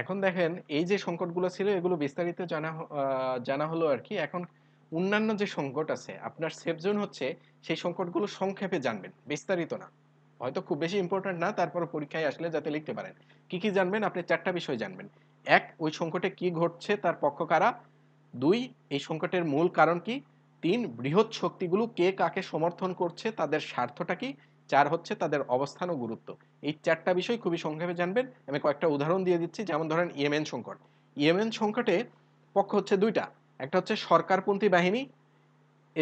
এখন দেখেন, এই যে সংকটগুলো ছিল, এগুলো বিস্তারিত জানা জানা হলো আর কি। এখন অন্যান্য যে সংকট আছে, আপনার সেফ জোন হচ্ছে, সেই সংকটগুলো সংক্ষেপে জানবেন, বিস্তারিত না। হয়তো খুব বেশি ইম্পর্টেন্ট না তারপর পরীক্ষায় আসলে যাতে লিখতে পারেন। কি কি জানবেন? আপনি চারটা বিষয় জানবেন। এক, ওই সংকটে কি ঘটছে, তার পক্ষ কারা? দুই, এই সংকটের মূল কারণ কি? তিন, বৃহৎ শক্তিগুলো কে কাকে সমর্থন করছে, তাদের স্বার্থটা কি? চার হচ্ছে তাদের অবস্থান ও গুরুত্ব। এই চারটা বিষয় খুবই সংক্ষেপে জানবেন। আমি কয়েকটা উদাহরণ দিয়ে দিচ্ছি। যেমন ধরেন ইয়েমেন সংকট। ইয়েমেন সংকটে পক্ষ হচ্ছে দুইটা। একটা হচ্ছে সরকারপন্থী বাহিনী,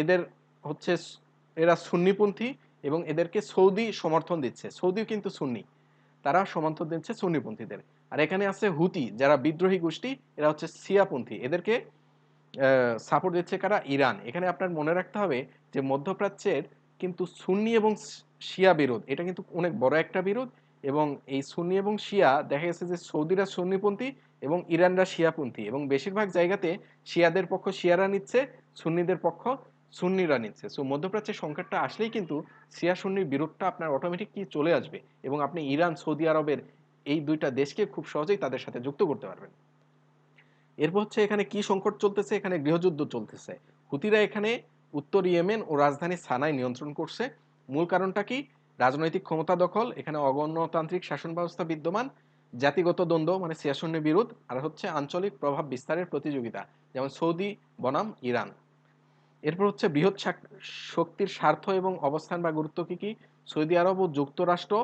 এদের হচ্ছে এরা সুন্নিপন্থী এবং এদেরকে সৌদি সমর্থন দিচ্ছে। সৌদিও কিন্তু সুন্নি। তারা সমর্থন দিচ্ছে সুন্নিপন্থীদের। আর এখানে আছে হুতি, যারা বিদ্রোহী গোষ্ঠী, এরা হচ্ছে সিয়াপন্থী এদেরকে সাপোর্ট দিচ্ছে কারা? ইরান। এখানে আপনার মনে রাখতে হবে যে মধ্যপ্রাচ্যের কিন্তু সুন্নি এবং শিয়া বিরোধ, এটা কিন্তু অনেক বড় একটা বিরোধ এবং এই সুন্নি এবং শিয়া দেখা গেছে যে সৌদিরা সুন্নিপন্থী এবং ইরানরা শিয়াপন্থী এবং বেশিরভাগ জায়গাতে শিয়াদের পক্ষ শিয়ারা নিচ্ছে, সুন্নিদের পক্ষ সুন্নিরা নিচ্ছে। সো মধ্যপ্রাচ্যের সংকটটা আসলেই কিন্তু শিয়া সুন্নির বিরোধটা আপনার অটোমেটিক কি চলে আসবে এবং আপনি ইরান, সৌদি আরবের এই দুইটা দেশকে খুব সহজেই তাদের সাথে যুক্ত করতে পারবেন। এরপর হচ্ছে এখানে কি সংকট চলতেছে? এখানে গৃহযুদ্ধ চলতেছে। হুতিরা এখানে উত্তর ইয়েমেন ও রাজধানী সানায় নিয়ন্ত্রণ করছে। মূল কারণটা কি? রাজনৈতিক ক্ষমতা দখল, এখানে অগণতান্ত্রিক শাসন ব্যবস্থা বিদ্যমান, জাতিগত দ্বন্দ্ব মানে সিয়াসনের বিরোধ, আর হচ্ছে আঞ্চলিক প্রভাব বিস্তারের প্রতিযোগিতা, যেমন সৌদি, বনাম, ইরান। এরপর হচ্ছে বৃহৎ শক্তির স্বার্থ এবং অবস্থান বা গুরুত্ব কি কি? সৌদি আরব ও যুক্তরাষ্ট্র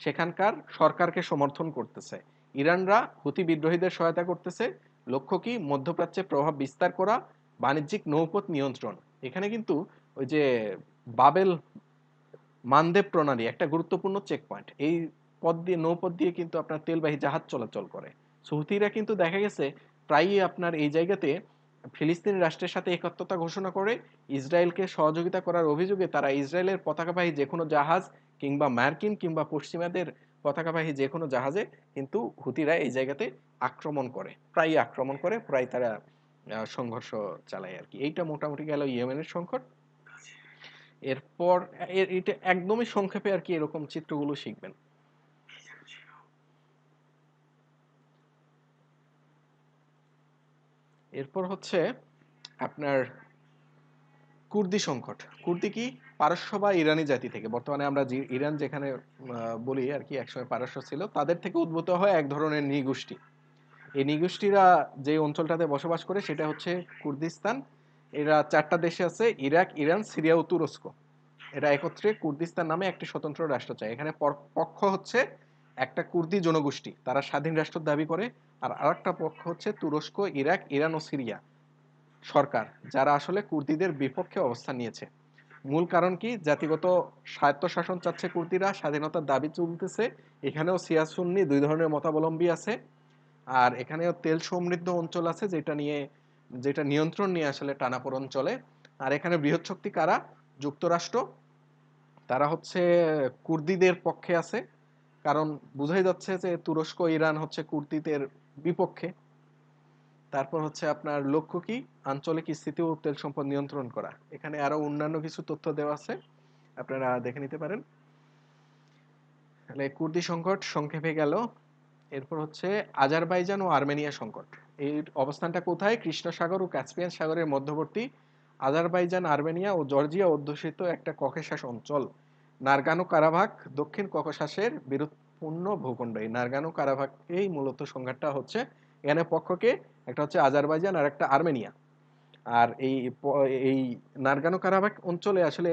সেখানকার সরকারকে সমর্থন করতেছে। ইরানরা হুতি বিদ্রোহীদের সহায়তা করতেছে। লক্ষ্য কি? মধ্যপ্রাচ্যে প্রভাব বিস্তার করা, বাণিজ্যিক নৌপথ নিয়ন্ত্রণ। এখানে কিন্তু ওই যে বাবেল মানদেব প্রণালী একটা গুরুত্বপূর্ণ চেক পয়েন্ট এই পথ দিয়ে, নৌপথ দিয়ে কিন্তু আপনার তেলবাহী জাহাজ চলাচল করে। সৌদিরা কিন্তু দেখা গেছে প্রায়ই আপনার এই জায়গাতে ফিলিস্তিন রাষ্ট্রের সাথে একাত্মতা ঘোষণা করে, ইসরায়েলকে সহযোগিতা করার অভিযোগে তারা ইসরায়েলের পতাকাবাহী যে কোনো জাহাজ কিংবা মার্কিন কিংবা পশ্চিমাদের পতাকাবাহী যে কোনো জাহাজে কিন্তু হুতিরা এই জায়গাতে আক্রমণ করে, প্রায়ই আক্রমণ করে প্রায় তারা সংঘর্ষ চালায় আর কি এইটা মোটামুটি গেল ইয়েমেনের সংকট। এরপর এটা একদমই সংক্ষেপে আর কি এরকম চিত্রগুলো শিখবেন। এরপর হচ্ছে আপনার কুর্দি সংকট। কুর্দি কি? পারস্য বা ইরানি জাতি থেকে। বর্তমানে আমরা ইরান যেখানে বলি আর কি একসময় পারস্য ছিল, তাদের থেকে উদ্ভূত হয় এক ধরনের নৃগোষ্ঠী। এই নৃগোষ্ঠীরা যে অঞ্চলটাতে বসবাস করে সেটা হচ্ছে কুর্দিস্তান। এরা চারটা দেশে আছে, ইরাক, ইরান, সিরিয়া ও তুরস্ক। এরা একত্রে কুর্দিস্তান নামে একটি স্বতন্ত্র রাষ্ট্র চায়। এখানে পক্ষ হচ্ছে একটা কুর্দি জনগোষ্ঠী। তারা স্বাধীন রাষ্ট্র দাবি করে। আর আরেকটা পক্ষ হচ্ছে তুরস্ক, ইরাক, ইরান ও সিরিয়া সরকার, যারা আসলে কুর্দিদের বিপক্ষে অবস্থান নিয়েছে। মূল কারণ কি? জাতিগত স্বায়ত্তশাসন চাচ্ছে কুর্দিরা, স্বাধীনতার দাবি চলতেছে। এখানেও সিয়াসুন্নি দুই ধরনের মতাবলম্বী আছে। আর এখানেও তেল সমৃদ্ধ অঞ্চল আছে, যেটা নিয়ে, যেটা নিয়ন্ত্রণ নিয়ে আসলে টানাপোড়ন চলে। আর এখানে বৃহৎ শক্তি কারা? যুক্তরাষ্ট্র। তারা হচ্ছে কুর্দিদের পক্ষে আছে, কারণ বোঝাই যাচ্ছে যে তুরস্ক, ইরান হচ্ছে কুর্দিদের বিপক্ষে। তারপর হচ্ছে আপনার লক্ষ্য কি? আঞ্চলিক স্থিতি ও তেল সম্পদ নিয়ন্ত্রণ করা। এখানে আরও অন্যান্য কিছু তথ্য দেওয়া আছে, আপনারা দেখে নিতে পারেন। তাহলে কুর্দি সংকট সংক্ষেপে গেল। এরপর হচ্ছে আজারবাইজান ও আর্মেনিয়া সংকট। এই অবস্থানটা কোথায়? কৃষ্ণ সাগর ও ক্যাসপিয়ান সাগরের মধ্যবর্তী আজারবাইজান, আর্মেনিয়া ও জর্জিয়া অধ্যুষিত একটা ককেশাস অঞ্চল। নারগানো কারাভাক দক্ষিণ ককেশাসের বিরোধপূর্ণ ভূখণ্ড এই নারগানো কারাভাকেই মূলত সংঘাতটা হচ্ছে এখানে পক্ষকে, একটা হচ্ছে আজারবাইজান আর একটা আর্মেনিয়া। আর এই এই নারগানো কারাবাক অঞ্চলে আসলে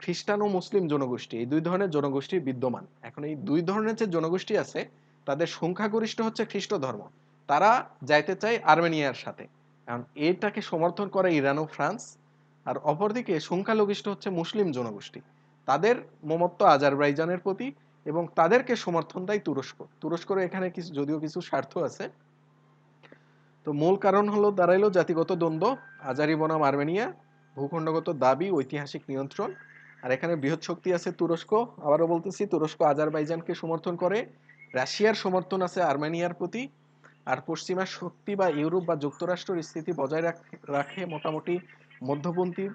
খ্রিস্টান ও মুসলিম জনগোষ্ঠী, এই দুই ধরনের জনগোষ্ঠী বিদ্যমান। এখন এই দুই ধরনের যে জনগোষ্ঠী আছে তাদের সংখ্যাগরিষ্ঠ হচ্ছে খ্রিস্ট ধর্ম। তারা যাইতে চায় আর্মেনিয়ার সাথে। কারণ এটাকে সমর্থন করে ইরান ও ফ্রান্স। আর অপরদিকে সংখ্যালঘিষ্ঠ হচ্ছে মুসলিম জনগোষ্ঠী। তাদের মমত্ব আজারবাইজানের প্রতি এবং তাদেরকে সমর্থন দেয় তুরস্ক। তুরস্কর এখানে কিছু, যদিও কিছু স্বার্থ আছে। তো মূল কারণ হলো, দাঁড়াইলো জাতিগত দ্বন্দ্ব, আজারি বনাম আর্মেনিয়া, ভূখণ্ডগত দাবি, ঐতিহাসিক নিয়ন্ত্রণ। আর এখানে বৃহৎ শক্তি আছে তুরস্ক। আবারও বলতেছি, তুরস্ক আজারবাইজানকে সমর্থন করে রাশিয়ার সমর্থন আছে আর্মেনিয়ার প্রতি, আর পশ্চিমা শক্তি বা ইউরোপ বা যুক্তরাষ্ট্রের স্থিতি বজায় রাখ- মোটামুটি মধ্যপন্থী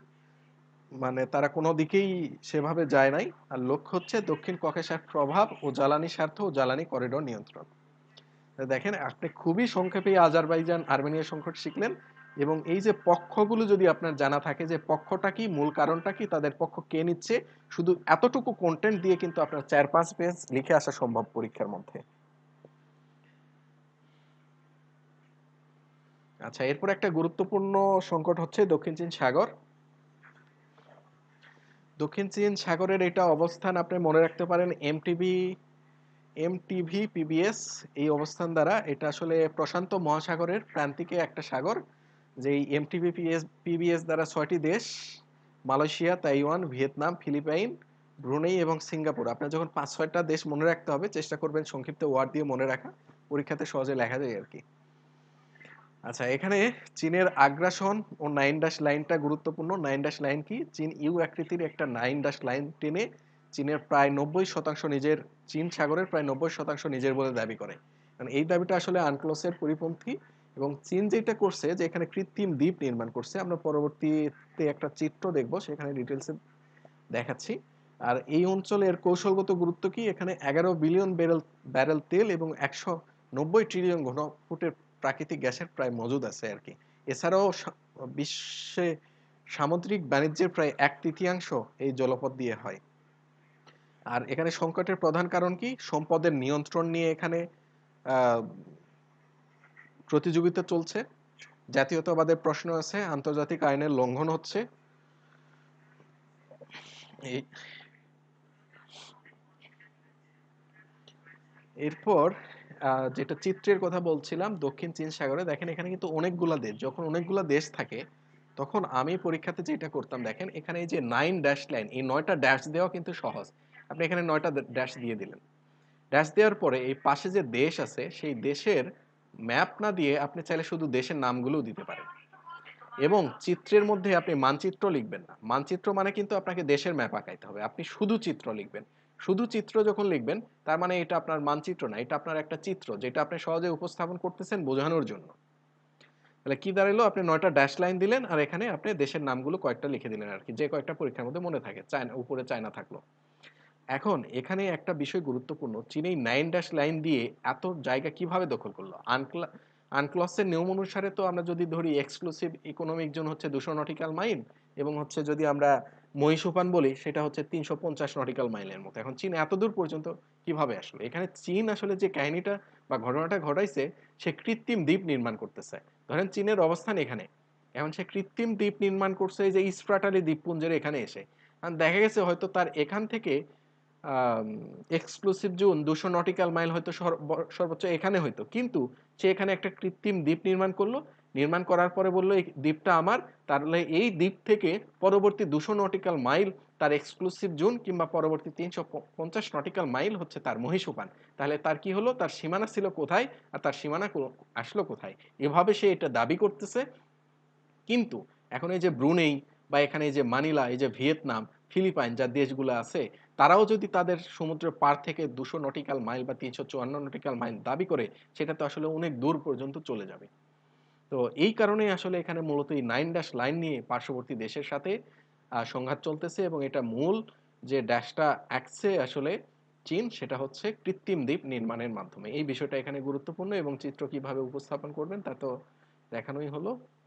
মানে তারা কোনো দিকেই সেভাবে যায় নাই। আর লক্ষ্য হচ্ছে দক্ষিণ ককেশার প্রভাব ও জ্বালানি স্বার্থ ও জ্বালানি করিডোর নিয়ন্ত্রণ। দেখেন, আপনি খুবই সংক্ষেপে আজারবাইজান আর্মেনিয়া সংকট শিখলেন। এবং এই যে পক্ষগুলো যদি আপনার জানা থাকে যে পক্ষটা কি, মূল কারণটা কি, তাদের পক্ষ কে নিচ্ছে, শুধু এতটুকু কন্টেন্ট দিয়ে কিন্তু আপনার চার পাঁচ পেজ লিখে আসা সম্ভব পরীক্ষার মধ্যে। আচ্ছা এরপর একটা গুরুত্বপূর্ণ সংকট হচ্ছে দক্ষিণ চীন সাগর। দক্ষিণ চীন সাগরের এটা অবস্থান আপনি মনে রাখতে পারেন এমটিভি এমটিভি পিবিএস এই অবস্থান দ্বারা এটা আসলে প্রশান্ত মহাসাগরের প্রান্তিকে একটা সাগর। যেই এমটিভি পিবিএস দ্বারা ছয়টি দেশ, Malaysia, Taiwan, Vietnam, Philippines, Brunei এবং সিঙ্গাপুর। আপনার যখন পাঁচ, ছয়টা দেশ মনে রাখতে হবে, চেষ্টা করবেন সংক্ষিপ্ত ওয়ার্ড দিয়ে মনে রাখা, পরীক্ষাতে সহজে লেখা যায় আর কি। আচ্ছা এখানে চীনের আগ্রাসন ও নাইন ডাশ লাইনটা গুরুত্বপূর্ণ। নাইন ডাশ লাইন কি? চীন ইউ আকৃতির একটা নাইন ডাশ লাইন টেনে চীনের প্রায় নব্বই শতাংশ নিজের, চীন সাগরের প্রায় নব্বই শতাংশ নিজের বলে দাবি করে। কারণ এই দাবিটা আসলে আনক্লোসের পরিপন্থী এবং চীন যেটা করছে যে এখানে কৃত্রিম দ্বীপ নির্মাণ করছে। আমরা পরবর্তীতে একটা চিত্র দেখব, সেখানে ডিটেলসে দেখাচ্ছি। আর এই অঞ্চলের কৌশলগত গুরুত্ব কি? এখানে এগারো বিলিয়ন ব্যারেল ব্যারেল তেল এবং একশো নব্বই ট্রিলিয়ন ঘন ফুটের প্রাকৃতিক গ্যাসের প্রায় মজুদ আছে আর কি। এছাড়াও বিশ্বে সামুদ্রিক বাণিজ্যের প্রায় এক তৃতীয়াংশ এই জলপথ দিয়ে হয়। আর এখানে সংকটের প্রধান কারণ কি? সম্পদের নিয়ন্ত্রণ নিয়ে এখানে প্রতিযোগিতা চলছে। জাতীয়তাবাদের প্রশ্ন আছে, আন্তর্জাতিক আইনের লঙ্ঘন হচ্ছে। এই এরপর যেটা চিত্রের কথা বলছিলাম, দক্ষিণ চীন সাগরে, দেখেন এখানে কিন্তু অনেকগুলা দেশ, যখন অনেকগুলা দেশ থাকে, তখন আমি পরীক্ষাতে যেটা করতাম, দেখেন এখানে এই যে নাইন ড্যাশ লাইন এই নয়টা ড্যাশ দেওয়া কিন্তু সহজ। আপনি এখানে নয়টা ড্যাশ দিয়ে দিলেন। ড্যাশ দেওয়ার পরে এই পাশে যে দেশ আছে, সেই দেশের ম্যাপ না দিয়ে আপনি চাইলে শুধু দেশের নামগুলোও দিতে পারেন। এবং চিত্রের মধ্যে আপনি মানচিত্র লিখবেন না। মানচিত্র মানে কিন্তু আপনাকে দেশের ম্যাপ আঁকাইতে হবে। আপনি শুধু চিত্র লিখবেন। শুধু চিত্র যখন লিখবেন, তার মানে এটা আপনার মানচিত্র না, এটা আপনার একটা চিত্র, যেটা আপনি সহজে উপস্থাপন করতেছেন বোঝানোর জন্য। তাহলে কি দাঁড়াল আপনি নয়টা ড্যাশ লাইন দিলেন আর এখানে আপনি দেশের নামগুলো কয়েকটা লিখে দিলেন আর কি যে কয়েকটা পরীক্ষার মধ্যে মনে থাকে, চায়না, উপরে চায়না থাকল। এখন এখানে একটা বিষয় গুরুত্বপূর্ণ। চীন এই নাইন ড্যাশ লাইন দিয়ে এত জায়গা কীভাবে দখল করল? আনক্লা আনক্লসের নিয়ম অনুসারে তো আমরা যদি ধরি এক্সক্লুসিভ ইকোনমিক জোন হচ্ছে দুশো নটিক্যাল মাইল এবং হচ্ছে যদি আমরা মহিষুপান বলি, সেটা হচ্ছে তিনশো পঞ্চাশ নটিক্যাল মাইলের মতো। এখন চীন এত দূর পর্যন্ত কীভাবে আসলো? এখানে চীন আসলে যে কাহিনীটা বা ঘটনাটা ঘটাইছে, সে কৃত্রিম দ্বীপ নির্মাণ করতেছে। ধরেন চীনের অবস্থান এখানে। এখন সে কৃত্রিম দ্বীপ নির্মাণ করছে যে ইস্প্রাটালি দ্বীপপুঞ্জের এখানে এসে। দেখা গেছে হয়তো তার এখান থেকে এক্সক্লুসিভ জোন দুশো নটিক্যাল মাইল হয়তো সর্বোচ্চ এখানে হয়তো কিন্তু সে এখানে একটা কৃত্রিম দ্বীপ নির্মাণ করল। নির্মাণ করার পরে বলল, এই দ্বীপটা আমার। তাহলে এই দ্বীপ থেকে পরবর্তী দুশো নটিক্যাল মাইল তার এক্সক্লুসিভ জোন কিংবা পরবর্তী তিনশো পঞ্চাশ নটিক্যাল মাইল হচ্ছে তার মহিষুপান। তাহলে তার কি হলো? তার সীমানা ছিল কোথায়? আর তার সীমানা আসলো কোথায়? এভাবে সে এটা দাবি করতেছে। কিন্তু এখন এই যে ব্রুনেই বা এখানে এই যে মানিলা, এই যে ভিয়েতনাম, ফিলিপাইন, যা দেশগুলো আছে তারাও যদি তাদের সমুদ্রের পার থেকে দুশো নটিক্যাল মাইল বা তিনশো চুয়ান্ন নটিক্যাল মাইল দাবি করে সেটা তো আসলে অনেক দূর পর্যন্ত চলে যাবে। তো এই কারণে আসলে এখানে মূলত এই নাইন ড্যাশ লাইন নিয়ে পার্শ্ববর্তী দেশের সাথে সংঘাত চলতেছে এবং এটা মূল যে ড্যাশটা আঁকছে আসলে চীন, সেটা হচ্ছে কৃত্রিম দ্বীপ নির্মাণের মাধ্যমে। এই বিষয়টা এখানে গুরুত্বপূর্ণ এবং চিত্র কীভাবে উপস্থাপন করবেন তা তো দেখানোই হলো।